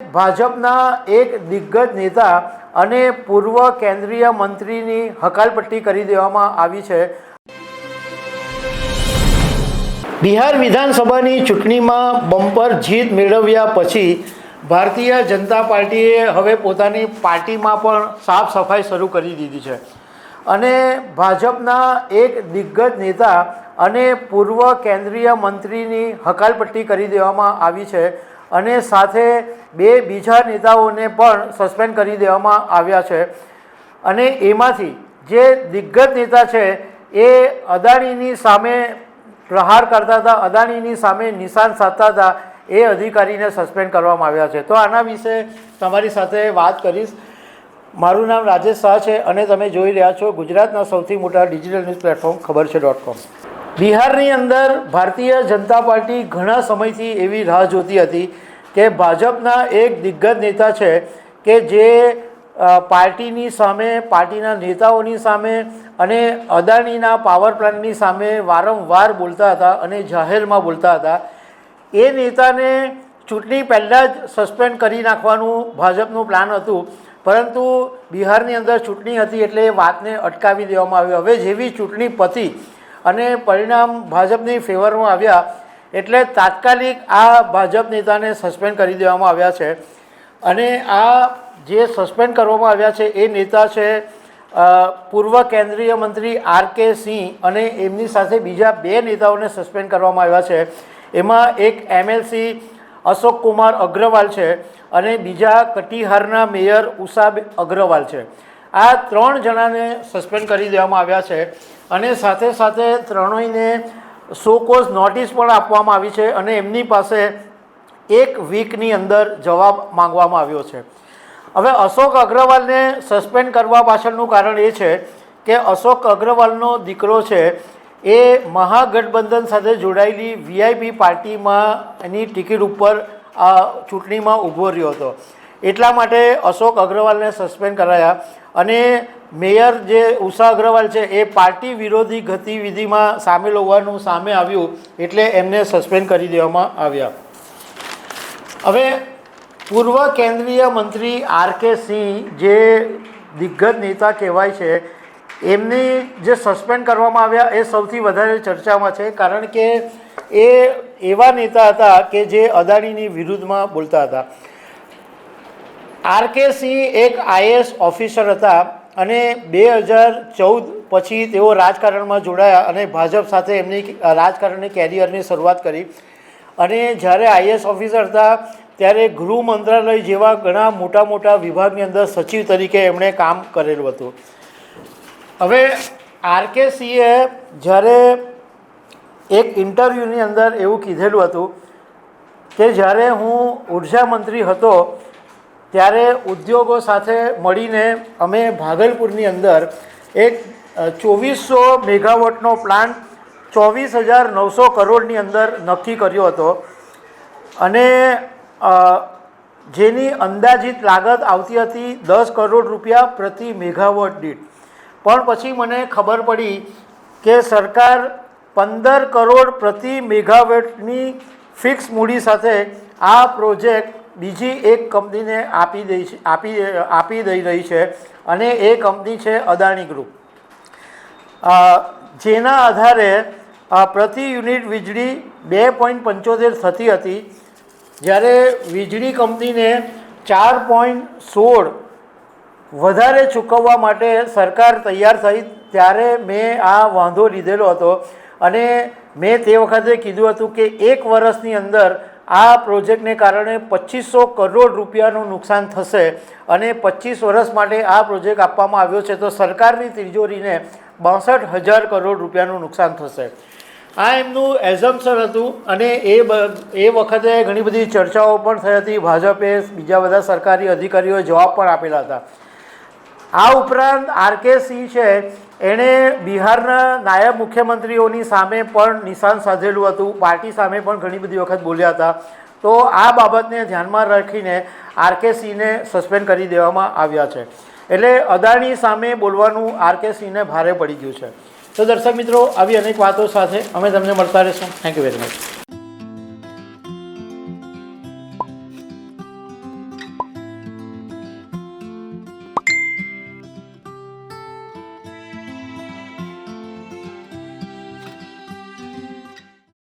ભાજપના એક દિગ્ગજ નેતા અને પૂર્વ કેન્દ્રીય મંત્રીની હકાલપટ્ટી કરી દેવામાં આવી છે. બિહાર વિધાનસભાની ચૂંટણીમાં બમ્પર જીત મેળવ્યા પછી ભારતીય જનતા પાર્ટીએ હવે પોતાની પાર્ટીમાં પણ સાફ સફાઈ શરૂ કરી દીધી છે. અને ભાજપના એક દિગ્ગજ નેતા અને પૂર્વ કેન્દ્રીય મંત્રીની હકાલપટ્ટી કરી દેવામાં આવી છે. અને સાથે બે બીજા નેતાઓને પણ સસ્પેન્ડ કરી દેવામાં આવ્યા છે. અને એમાંથી જે દિગ્ગજ નેતા છે, એ અદાણીની સામે પ્રહાર કરતા હતા, અદાણીની સામે નિશાન સાધતા હતા, એ અધિકારીને સસ્પેન્ડ કરવામાં આવ્યા છે. તો આના વિશે તમારી સાથે વાત કરીશ. મારું નામ રાજેશ શાહ છે અને તમે જોઈ રહ્યા છો ગુજરાતના સૌથી મોટા ડિજિટલ ન્યૂઝ પ્લેટફોર્મ ખબર છે ડોટ કોમ બિહારની અંદર ભારતીય જનતા પાર્ટી ઘણા સમયથી એવી રાહ જોતી હતી કે ભાજપના એક દિગ્ગજ નેતા છે કે જે પાર્ટીની સામે, પાર્ટીના નેતાઓની સામે અને અદાણીના પાવર પ્લાન્ટની સામે વારંવાર બોલતા હતા અને જાહેરમાં બોલતા હતા. એ નેતાને ચૂંટણી પહેલાં જ સસ્પેન્ડ કરી નાખવાનું ભાજપનું પ્લાન હતું. પરંતુ બિહારની અંદર ચૂંટણી હતી એટલે એ વાતને અટકાવી દેવામાં આવી. હવે જેવી ચૂંટણી પતી અને પરિણામ ભાજપની ફેવરમાં આવ્યા એટલે તાત્કાલિક આ ભાજપ નેતાને સસ્પેન્ડ કરી દેવામાં આવ્યા છે. અને આ જે સસ્પેન્ડ કરવામાં આવ્યા છે એ નેતા છે પૂર્વ કેન્દ્રીય મંત્રી આર કે સિંહ અને એમની સાથે બીજા બે નેતાઓને સસ્પેન્ડ કરવામાં આવ્યા છે. એમાં એક એમએલસી અશોક કુમાર અગ્રવાલ છે અને બીજા કટિહારના મેયર ઉષા અગ્રવાલ છે. આ ત્રણ જણાને સસ્પેન્ડ કરી દેવામાં આવ્યા છે. અને સાથે સાથે ત્રણેયને શોકોઝ નોટિસ પણ આપવામાં આવી છે અને એમની પાસે એક વીકની અંદર જવાબ માંગવામાં આવ્યો છે. હવે અશોક અગ્રવાલને સસ્પેન્ડ કરવા પાછળનું કારણ એ છે કે અશોક અગ્રવાલનો દીકરો છે એ મહાગઠબંધન સાથે જોડાયેલી વીઆઈપી પાર્ટીમાં એની ટિકિટ ઉપર આ ચૂંટણીમાં ઊભો રહ્યો હતો. એટલા માટે અશોક અગ્રવાલને સસ્પેન્ડ કરાયા. અને મેયર જે ઉષા અગ્રવાલ છે, એ પાર્ટી વિરોધી ગતિવિધિમાં સામેલ હોવાનું સામે આવ્યું, એટલે એમને સસ્પેન્ડ કરી દેવામાં આવ્યા. હવે પૂર્વ કેન્દ્રીય મંત્રી આર કે સિંહ જે દિગ્ગજ નેતા કહેવાય છે, એમની જે સસ્પેન્ડ કરવામાં આવ્યા, એ સૌથી વધારે ચર્ચામાં છે, કારણ કે એ એવા નેતા હતા કે જે અદાણીની વિરુદ્ધમાં બોલતા હતા. આર કે સિંહ એક આઈએએસ ઓફિસર હતા અને બે હજાર ચૌદ પછી તેઓ રાજકારણમાં જોડાયા અને ભાજપ સાથે એમની રાજકારણની કેરિયરની શરૂઆત કરી. અને જ્યારે આઈએએસ ઓફિસર હતા, ત્યારે ગૃહ મંત્રાલય જેવા ઘણા મોટા મોટા વિભાગની અંદર સચિવ તરીકે એમણે કામ કરેલું હતું. હવે આર કે સિંહે જ્યારે એક ઇન્ટરવ્યૂની અંદર એવું કીધેલું હતું કે જ્યારે હું ઊર્જા મંત્રી હતો ત્યારે ઉદ્યોગો સાથે મળીને અમે ભાગલપુરની અંદર એક ચોવીસો મેગાવોટનો પ્લાન્ટ ચોવીસ હજાર નવસો કરોડની અંદર નક્કી કર્યો હતો. અને જેની અંદાજિત લાગત આવતી હતી દસ કરોડ રૂપિયા પ્રતિ મેગાવોટ દીઠ. પણ પછી મને ખબર પડી કે સરકાર પંદર કરોડ પ્રતિ મેગાવોટની ફિક્સ મૂડી સાથે આ પ્રોજેક્ટ બીજી એક કંપનીને આપી દઈ આપી આપી દઈ રહી છે અને એ કંપની છે અદાણી ગ્રુપ. જેના આધારે પ્રતિ યુનિટ વીજળી બે પોઈન્ટ પંચોતેર થતી હતી, જ્યારે વીજળી કંપનીને ચાર પોઈન્ટ સોળ વધારે ચૂકવવા માટે સરકાર તૈયાર થઈ, ત્યારે મેં આ વાંધો લીધેલો હતો અને મેં તે વખતે કીધું હતું કે એક વર્ષની અંદર આ પ્રોજેક્ટને કારણે પચીસો કરોડ રૂપિયાનું નુકસાન થશે અને પચીસ વર્ષ માટે આ પ્રોજેક્ટ આપવામાં આવ્યો છે તો સરકારની તિજોરીને બાસઠ હજાર કરોડ રૂપિયાનું નુકસાન થશે. આ એમનું એઝમ્પશન હતું અને એ એ વખતે ઘણી બધી ચર્ચાઓ પણ થઈ હતી. ભાજપે બીજા બધા સરકારી અધિકારીઓએ જવાબ પણ આપેલા હતા. આ ઉપરાંત આર કે સિંહ છે, એણે બિહારના નાયબ મુખ્યમંત્રીઓની સામે પણ નિશાન સાધેલું હતું. પાર્ટી સામે પણ ઘણી બધી વખત બોલ્યા હતા. તો આ બાબતને ધ્યાનમાં રાખીને આર કે સિંહને સસ્પેન્ડ કરી દેવામાં આવ્યા છે. એટલે અદાણી સામે બોલવાનું આર કે સિંહને ભારે પડી ગયું છે. તો દર્શક મિત્રો, આવી અનેક વાતો સાથે અમે તમને મળતા રહીશું. Thank you very much